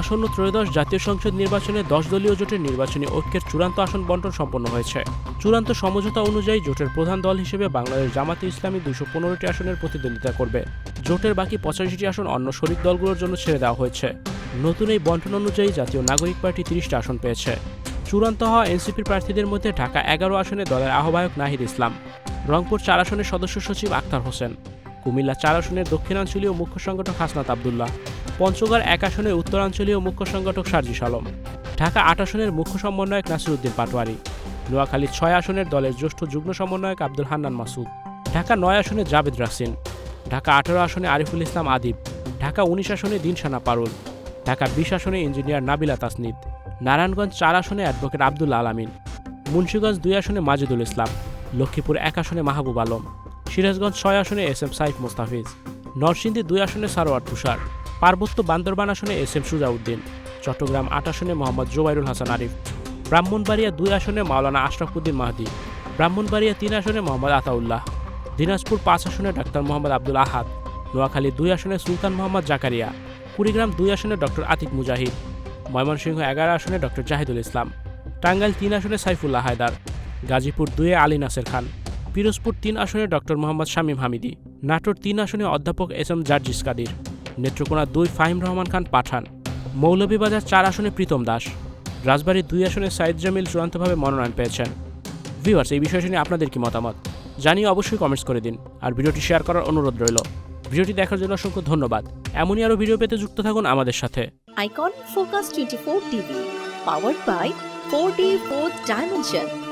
আসন্ন ত্রয়োদশ জাতীয় সংসদ নির্বাচনে দশ দলীয় জোটের নির্বাচনী ঐক্যের চূড়ান্ত আসন বন্টন সম্পন্ন হয়েছে। চূড়ান্ত সমঝোতা অনুযায়ী জোটের প্রধান দল হিসেবে বাংলাদেশ জামাতে ইসলামী দুশো পনেরোটি আসনের প্রতিদ্বন্দ্বিতা করবে। জোটের বাকি পঁচাশিটি আসন অন্য শরিক দলগুলোর জন্য ছেড়ে দেওয়া হয়েছে। নতুন এই বন্টন অনুযায়ী জাতীয় নাগরিক পার্টি তিরিশটা আসন পেয়েছে। চূড়ান্ত হওয়া এনসিপির প্রার্থীদের মধ্যে ঢাকা এগারো আসনে দলের আহ্বায়ক নাহিদ ইসলাম, রংপুর চার আসনের সদস্য সচিব আক্তার হোসেন, কুমিল্লা চার আসনের দক্ষিণাঞ্চলীয় মুখ্য সংগঠক হাসনাত আবদুল্লাহ পঞ্চগড় এক আসনের উত্তরাঞ্চলীয় মুখ্য সংগঠক সার্জিস আলম ঢাকা আট আসনের মুখ্য সমন্বয়ক নাসিরুদ্দিন পাটোয়ারি, নোয়াখালী ছয় আসনের দলের জ্যেষ্ঠ যুগ্ম সমন্বয়ক আব্দুল হান্নান মাসুদ, ঢাকা নয় আসনে জাভেদ রাসিন, ঢাকা আঠারো আসনে আরিফুল ইসলাম আদিব, ঢাকা উনিশ আসনে দিনসানা পারুল, ঢাকা বিশ আসনে ইঞ্জিনিয়ার নাবিলা তাসনিদ, নারায়ণগঞ্জ চার আসনে অ্যাডভোকেট আব্দুল আলামিন, মুন্সীগঞ্জ দুই আসনে মাজেদুল ইসলাম, লক্ষ্মীপুর এক আসনে মাহবুব আলম, সিরাজগঞ্জ ছয় আসনে এস এম সাইফ মোস্তাফিজ নরসিংদী দুই আসনে সারোয়ার তুষার, পার্বত্য বান্দরবান আসনে এস এম সুজাউদ্দিন, চট্টগ্রাম আট আসনে মোহাম্মদ জোবাইরুল হাসান আরিফ, ব্রাহ্মণবাড়িয়া দুই আসনে মাওলানা আশরাফুদ্দিন মাহদি, ব্রাহ্মণবাড়িয়া তিন আসনে মোহাম্মদ আতাউল্লাহ, দিনাজপুর পাঁচ আসনে ডাক্তার মোহাম্মদ আব্দুল আহাদ, নোয়াখালী দুই আসনে সুলতান মোহাম্মদ জাকারিয়া, কুড়িগ্রাম দুই আসনে ডক্টর আতিক মুজাহিদ, ময়মনসিংহ এগারো আসনে ডক্টর জাহিদুল ইসলাম, টাঙ্গাইল তিন আসনে সাইফুল্লাহ হায়দার, গাজীপুর দুয়ে আলী নাসের খান। পিরোজপুর তিন আসনে ডক্টর মোহাম্মদ শামীম হামিদি নাটোর তিন আসনে অধ্যাপক এস এম জার্জিস কাদির নেত্রকোনা দুই ফাহিম রহমান খান পাঠান মৌলভীবাজার চার আসনে প্রীতম দাস রাজবাড়ী দুই আসনে সাইদ জামিল চূড়ান্তভাবে মনোনয়ন পেয়েছেন। ভিউয়ার্স এই বিষয়টি নিয়ে আপনাদের কি মতামত? জানিয়ে অবশ্যই কমেন্টস করে দিন আর ভিডিওটি শেয়ার করার অনুরোধ রইল। ভিডিওটি দেখার জন্য অসংখ্য ধন্যবাদ। এমনই আরও ভিডিও পেতে যুক্ত থাকুন আমাদের সাথে। Icon Focus 24 TV, powered by 4D 4th Dimension.